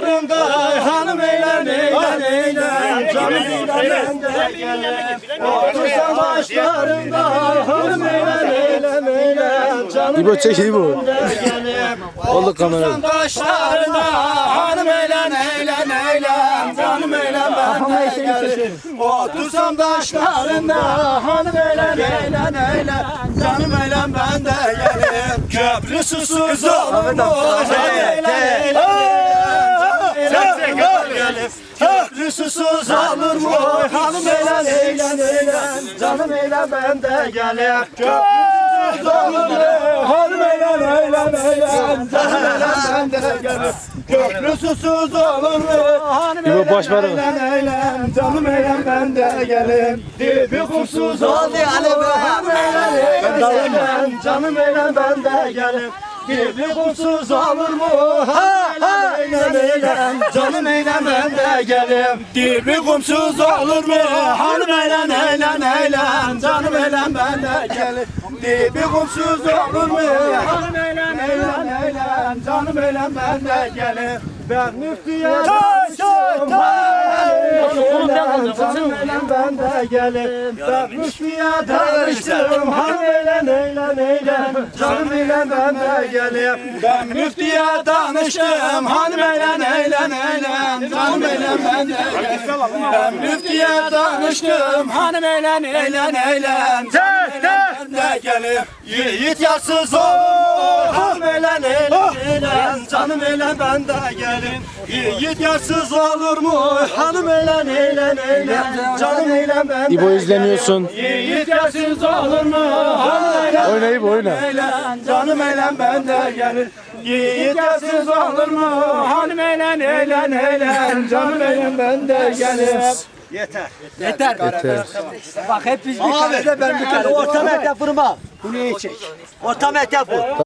başlarında hanım eğlen eğlen eğlen Canım eğlen ben de gelem Otursan başlarında hanım eğlen eğlen eğlen Canım İbo çek İbo. Oldu kamera. Başlarında hanım eğlen eğlen eğlen Canım eğlen ben de Otursam taşlarında hanım eğlen eğlen eğlen Canım eğlen ben de gelem Köprü susuz olur. Mu? Eğlen eğlen eğlen Köprü susuz olur mu? Hanım eğlen eğlen eğlen. Canım eğlen ben de gelem Köprü susuz olur mu? Hanım eğlen eğlen eğlen. Canım eğlen ben de gelem Köprü susuz olur mu? Hanım ver. eğlen eğlen. Canım eğlen ben de gelem Dibi kumsuz oldu Hanım eğlen eğlen Canım eğlen ben de gelem Dibi kumsuz olur mu? Hanım eğlen Canım eğlen ben de gelem Dibi kumsuz olur mu? Hanım eğlen eğlen eğlen Canım eğlen ben de gelem Dibi kumsuz olur mu? Hanım eğlen eğlen eğlen Canım eğlen ben de gelem Ben müftüye danıştım Canım eğlen ben de gelem Ben müftüye danıştım Hanım eğlen eğlen eğlen. Canım eğlen ben de gelem Ben müftüye danıştım Hanım eğlen eğlen eğlen. Canım eğlen ben de gelem Ben müftüye danıştım Hanım eğlen eğlen eğlen. Canım eğlen ben de gelem Yiğit yarsız ol Hanım eğlen eğlen eğlen. Canım eğlen ben de gelem Yiğit yarsız olur mu eğlen eğlen eğlen Canım eğlen ben İbo izlemiyorsun. Yiğit yarsız olur mu Oyna İbo oyna. Canım eğlen ben de gelir Yiğit yarsız olur mu Hanım eğlen eğlen eğlen Canım eğlen ben de gelir Yeter. Yeter. Bak hep biz bir karede ben bir kare. Orta mektep vurma. Bunu iyi çek. Orta mektep vur.